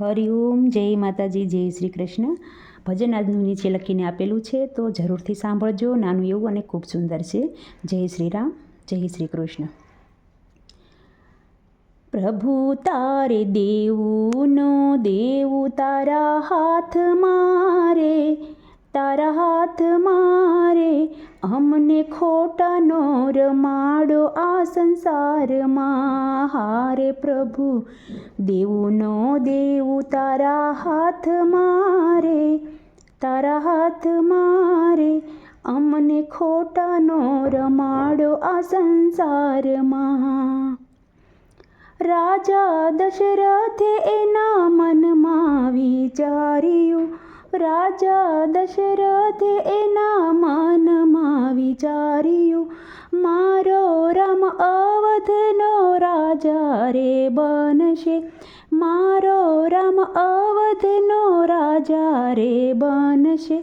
હરિઓમ જય માતાજી, જય શ્રી કૃષ્ણ. ભજન આજનું નીચે લખીને આપેલું છે, તો જરૂરથી સાંભળજો. નાનું એવું અને ખૂબ સુંદર છે. જય શ્રી રામ, જય શ્રી કૃષ્ણ. પ્રભુ તારે દેવુનો દેવું તારા હાથ મારે તારા હાથ મારે અમને ખોટાનો રમાડો આ સંસારમાં. હારે પ્રભુ દેવું નો દેવું તારા હાથ મારે, તારા હાથ મારે. અમને ખોટાનો રમાડો આ સંસારમાં. રાજા દશરથે એના મનમાં વિચાર્યું. રાજા દશરથે એના વિચાર્યું, મારો રામ અવધનો રાજા રે બનશે. મારો રામ અવધનો રાજા રે બનશે.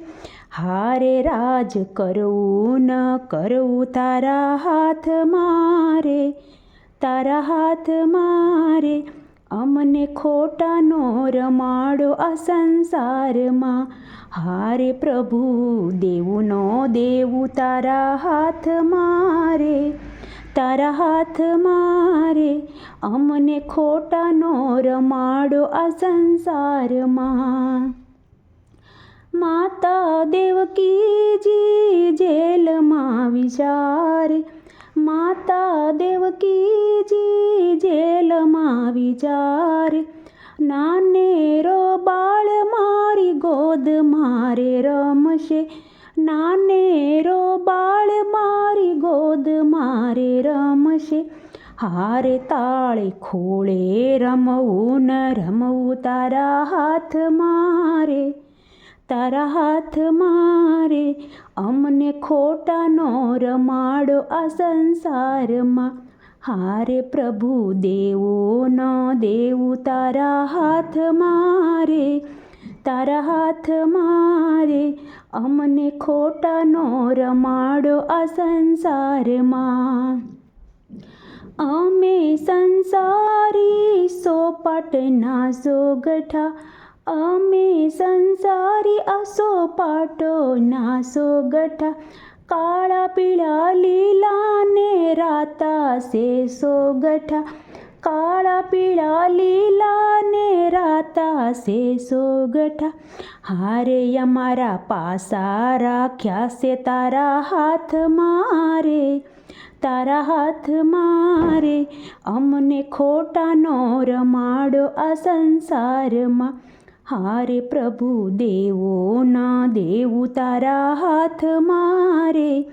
હારે રાજ કરવું ન કરવું તારા હાથ મારે તારા હાથ મારે અમને ખોટાનો રમાડો આ સંસારમાં. હારે પ્રભુ દેવું દેવું તારા હાથ મારે, તારા હાથ મારે. અમને ખોટાનો રમાડો આ સંસારમાં. માતા દેવકીજી જેલમાં વિચારે, માતા દેવકીજી જેલમાં વિચારે નાનેરો બાળ મારી ગોદ મારે રમશે. નાનેરો બાળ મારી ગોદ મારે રમશે. હારે તાળે ખોળે રમવું, ન રમવું તારા હાથ મારે. તારા હાથ મારે. અમને ખોટાનો રમાડો આ સંસારમાં. હારે પ્રભુ દેવો, ન દેવું તારા હાથ મારે, તારા હાથ મારે, અમને ખોટાનો રમાડો આ સંસારમાં. અમે સંસારી સોપાટના સોગઠા, અમે સંસારી આસો પાટો નાસો ગઠા કાળા પીળા લીલા ને રાતા સે સો ગઠા કાળા પીળા લીલા ને રાતા સે સો ગઠા હારે અમારા પાસા રાખ્યા છે તારા હાથ મારે. તારા હાથ મારે. અમને ખોટાનો રમાડો આ સંસારમાં. હારે પ્રભુ દેવો, ના દેવું, તારા હાથ મારે,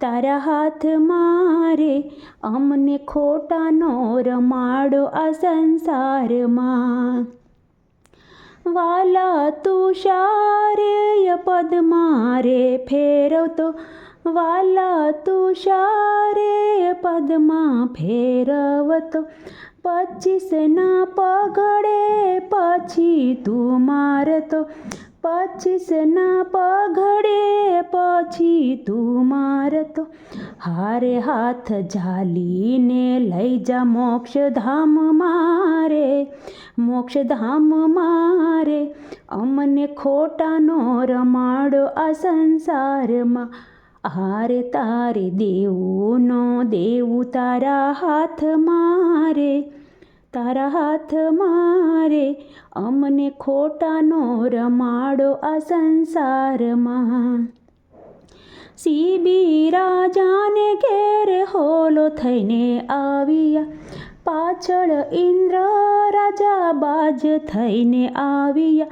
તારા હાથ મારે, અમને ખોટાનો રમાડો આ સંસારમાં. વાલા તુષારેય પદ મારે ફેરવતો, વાલા તુષારે પદમાં ફેરવતો પચીસના પગડે પછી તું મારતો પચીસના પગડે પછી તું મારતો હારે હાથ ઝાલીને લઈ જા મોક્ષધામ મારે મોક્ષધામ મારે. અમને ખોટાનો રમાડો આ સંસારમાં. હારે તારે દેવું નો દેવું, તારા હાથ મારે, તારા હાથ મારે, અમને ખોટાનો રમાડો આ સંસારમાં. સીબી રાજાને ઘેર હોલો થઈને આવ્યા, પાછળ ઇન્દ્ર રાજા બાજ થઈને આવ્યા.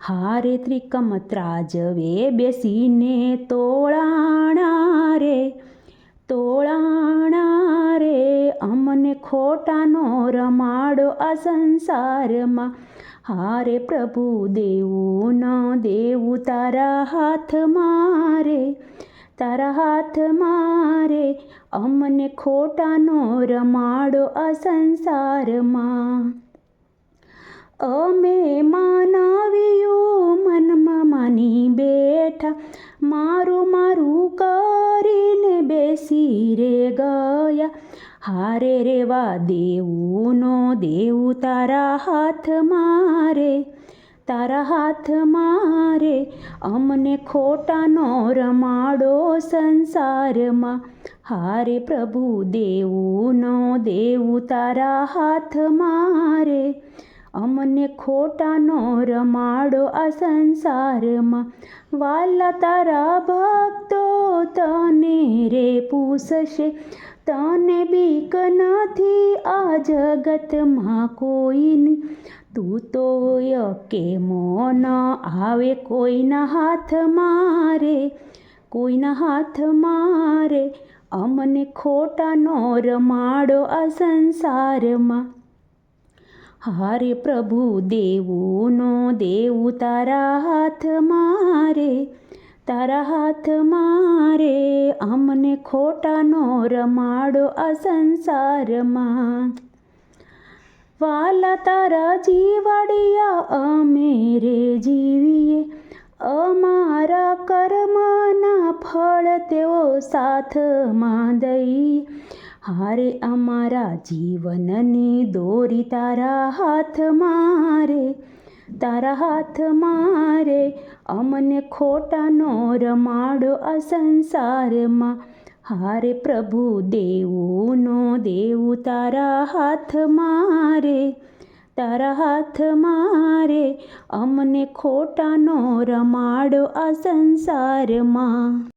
હારે ત્રિકમ ત્રાજવે બેસીને તોળાણા રે તોળાણા રે અમને ખોટાનો રમાડો આ સંસારમાં. હારે પ્રભુ દેવું, ન દેવું, તારા હાથ મારે, તારા હાથ મારે અમને ખોટાનો રમાડો આ સંસારમાં. અમે મારું મારું કરીને બેસી રે ગયા હારે રેવા દેવું નો દેવું તારા હાથ મારે તારા હાથ મારે અમને ખોટાનો રમાડો સંસારમાં હારે પ્રભુ દેવુંનો દેવું તારા હાથ મારે અમને ખોટાનો રમાડો આ સંસારમાં. વાલા તારા ભક્તો તને રે પૂછશે. તને બીક નથી આ જગતમાં કોઈની? તું તો કે મોન આવે કોઈના હાથ મારે, કોઈના હાથ મારે. અમને ખોટાનો રમાડો આ સંસારમાં. હારે પ્રભુ દેવુંનો દેવું તારા હાથ મારે, તારા હાથ મારે, અમને ખોટાનો રમાડો આ સંસારમાં. વાલા તારા જીવડિયા, અમે રે જીવીએ, અમારા કર્મના ફળ તેઓ સાથમાં દઈ હારે અમારા જીવનની દોરી તારા હાથ મારે, તારા હાથ મારે, અમને ખોટાનો રમાડો આ સંસારમાં. હારે પ્રભુ દેવુનો દેવું તારા હાથ મારે, તારા હાથ મારે, અમને ખોટાનો રમાડો આ સંસારમાં.